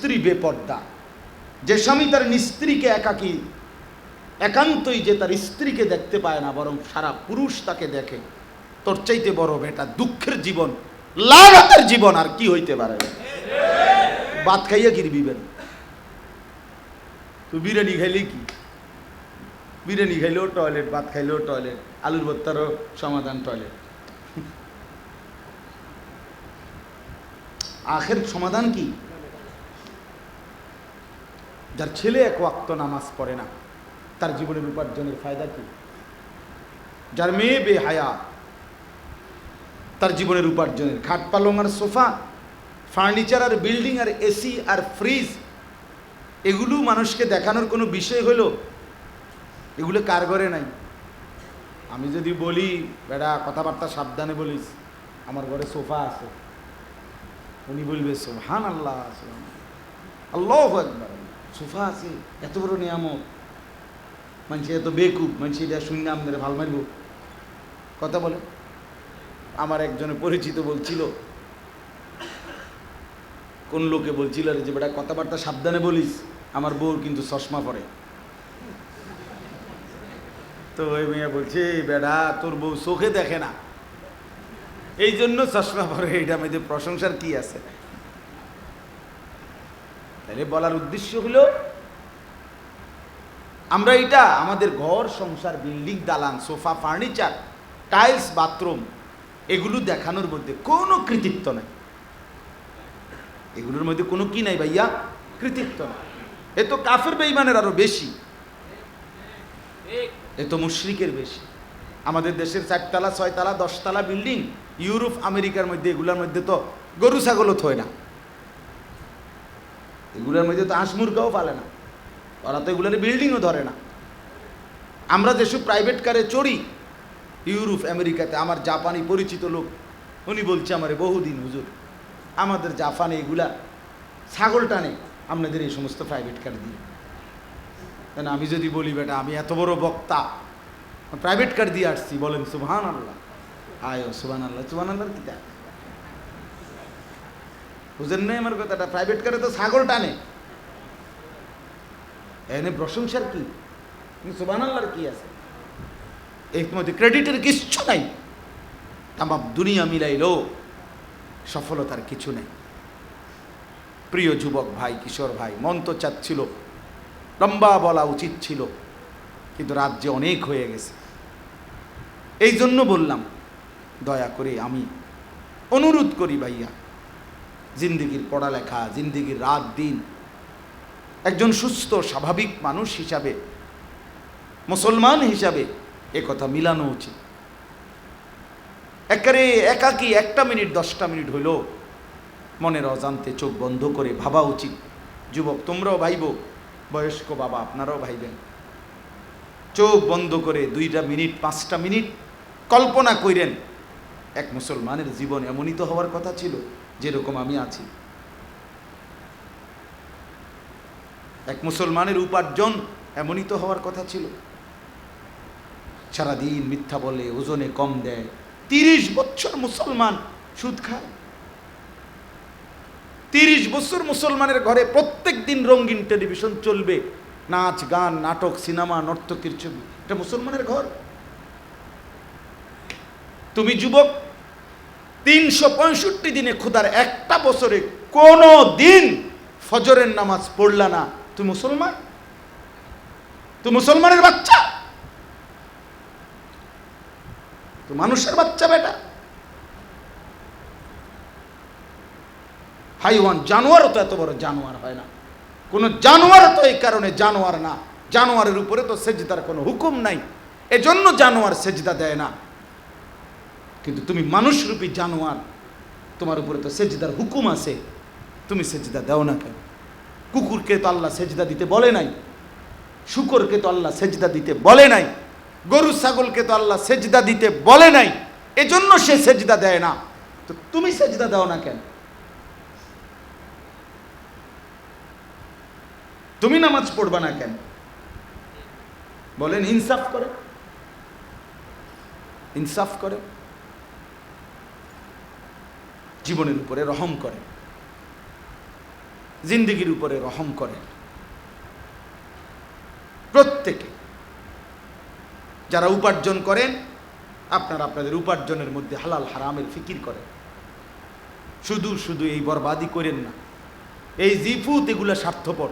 স্ত্রী বেপর্দা। যে স্বামী তার স্ত্রীকে একাকী, একান্তই যে তার স্ত্রীকে দেখতে পায় না, বরং সারা পুরুষ তাকে দেখে, তোর চাইতে বড় বেটা দুঃখের জীবন, লাগাতের জীবন আর কি হইতে পারে? ভাত খাইয়া গিরবিবেন তুই বিরিয়ানি খাইলে কি? বিরিয়ানি খাইলেও টয়লেট ভাত খাইলেও টয়লেট আলুর ভর্তারও সমাধান টয়লেট আখের সমাধান কি? যার ছেলে এক ওয়াক্ত নামাজ পড়ে না, তার জীবনের উপার্জনের ফায়দা কি? যার মেয়ে বেহায়া, তার জীবনের উপার্জনের খাট পালং আর সোফা, ফার্নিচার আর বিল্ডিং আর এসি আর ফ্রিজ, এগুলো মানুষকে দেখানোর কোনো বিষয় হলো? এগুলো কার ঘরে নাই? আমি যদি বলি, বেড়া, কথাবার্তা সাবধানে বলিস, আমার ঘরে সোফা আছে। উনি বলবে সোহান আল্লাহ আল্লাহ একবার সোফা আছে এত বড় নিয়ামত। মানুষ এত বেকুব, মানুষ এটা শুনে আমাদের ভালো মারব কথা বলে। আমার একজনে পরিচিত বলছিল, কোন লোকে বলছিল রে যে, বেটা, কথাবার্তা সাবধানে বলিস, আমার বউর কিন্তু চশমা পরে। তো ওই মেয়ে বলছে বেড়া তোর বউ চোখে দেখে না। এই জন্য চশমা পরে এইটা মধ্যে প্রশংসার কি আছে? তাহলে বলার উদ্দেশ্য হলো, আমরা এটা আমাদের ঘর, সংসার, বিল্ডিং, দালান, সোফা, ফার্নিচার, টাইলস, বাথরুম, এগুলো দেখানোর মধ্যে কোনো কৃতিত্ব নাই। এগুলোর মধ্যে কোনো কি নাই ভাইয়া? কৃতিত্ব নাই। এ তো কাফের বেইমানের আরও বেশি। এ তো মুশরিকের বেশি। আমাদের দেশের চারতলা, ছয়তলা, দশতলা বিল্ডিং, ইউরোপ, আমেরিকার মধ্যে, এগুলোর মধ্যে তো গরু ছাগলও থয় না। এগুলোর মধ্যে তো হাঁস মুরগাও পালে না। ওরা তো এগুলোর বিল্ডিংও ধরে না। আমরা যেসব প্রাইভেট কারে চড়ি, ইউরোপ, আমেরিকাতে, আমার জাপানি পরিচিত লোক, উনি বলছে আমারে, বহুদিন হুজুর, আমাদের জাপানে এগুলা ছাগল টানে, আপনাদের এই সমস্ত প্রাইভেট কার দিই কেন আমি যদি বলি, বেটা, আমি এত বড় বক্তা প্রাইভেট কার দিয়ে আসছি। বলেন সুবহান আল্লাহ আয় সুবহান আল্লাহ সুবহান আল্লাহর কি বুঝেন নাই আমার কথাটা প্রাইভেট কারে তো ছাগল টানে। এনে প্রশংসার কি? সুবহান আল্লাহর কি আছে? এর মধ্যে ক্রেডিটের কিচ্ছু নাই। তামাম দুনিয়া মিলাইলেও সফলতার কিছু নেই। প্রিয় যুবক ভাই, কিশোর ভাই, মন তো চাচ্ছিল, লম্বা বলা উচিত ছিল, কিন্তু রাজ্যে অনেক হয়ে গেছে। এই জন্য বললাম, দয়া করে আমি অনুরোধ করি ভাইয়া জিন্দিগির পড়ালেখা, জিন্দিগির রাত দিন। একজন সুস্থ, স্বাভাবিক মানুষ হিসাবে, মুসলমান হিসাবে এ কথা মিলানো উচিত। একেবারে একাকি একটা মিনিট, দশটা মিনিট হইল মনের অজান্তে চোখ বন্ধ করে ভাবা উচিত। যুবক, তোমরাও ভাইব, বয়স্ক বাবা, আপনারাও ভাইবেন। চোখ বন্ধ করে দুইটা মিনিট, পাঁচটা মিনিট কল্পনা কইরেন। এক মুসলমানের জীবন এমনই তো হওয়ার কথা ছিল যেরকম আমি আছি। এক মুসলমানের উপার্জন এমনই তো হওয়ার কথা ছিল। সারাদিন মিথ্যা বলে, ওজনে কম দেয়, তিরিশ বছর মুসলমান সুদ খায়। তিরিশ বছর মুসলমানের ঘরে প্রত্যেক দিন রঙিন টেলিভিশন চলবে, নাচ, গান, নাটক, সিনেমা, নর্তকীর ছবি। এটা মুসলমানের ঘর। তুমি যুবক, তিনশো পঁয়ষট্টি দিনে খুদার একটা বছরে কোনো দিন ফজরের নামাজ পড়লা না। তুই মুসলমান? তুই মুসলমানের বাচ্চা? তো মানুষের বাচ্চা বেটা? হাইওয়ান জানোয়ারও তো এত বড় জানোয়ার হয় না। কোনো জানোয়ার তো এই কারণে জানোয়ার না। জানোয়ারের উপরে তো সেজদার কোনো হুকুম নাই। এজন্য জানোয়ার সেজদা দেয় না। কিন্তু তুমি মানুষরূপী জানোয়ার, তোমার উপরে তো সেজদার হুকুম আছে। তুমি সেজদা দাও না কেন? কুকুরকে তো আল্লাহ সেজদা দিতে বলে নাই, শুকরকে তো আল্লাহ সেজদা দিতে বলে নাই, গরু ছাগলকে তো আল্লাহ সেজদা দিতে বলে নাই, এজন্য সে সেজদা দেয় না। তো তুমি সেজদা দাও না কেন? তুমি নামাজ পড়বা না কেন? বলেন, ইনসাফ করে। ইনসাফ করে। জীবনের উপরে রহম করে। জিন্দগির উপরে রহম করেন প্রত্যেকে যারা উপার্জন করেন, আপনারা আপনাদের উপার্জনের মধ্যে হালাল হারামের ফিকির করেন। শুধু শুধু এই বরবাদি করেন না। এই জিফুত এগুলো স্বার্থপর।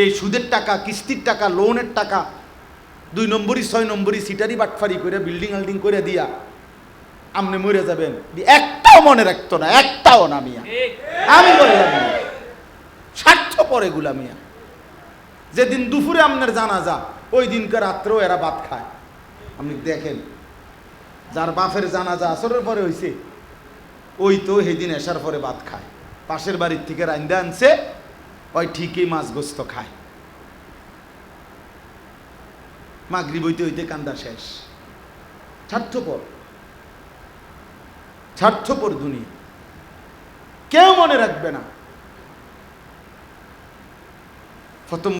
এই সুদের টাকা, কিস্তির টাকা, লোনের টাকা, দুই নম্বরই, ছয় নম্বরই, সিটারি বাটফারি করে, বিল্ডিং আল্ডিং করে দিয়া আপনি মরে যাবেন। একটাও মনে রাখতো না, একটাও না মিয়া। আমি বললাম না। স্বার্থপর এগুলা মিয়া। যেদিন দুপুরে আপনার জানা যা ওই দিনকার রাত্রেও এরা ভাত খায়। আপনি দেখেন, যার বাপের জানাজা আসরের পরে হইছে, ওই তো সেদিন এসার পরে ভাত খায়। পাশের বাড়ির থেকে রান্দা আনছে, ওই ঠিকই মাছ গোস্ত খায়। মাগরি বইতে হইতে কান্দা শেষ। স্বার্থপর। স্বার্থপর দুনিয়া কেউ মনে রাখবে না। প্রথম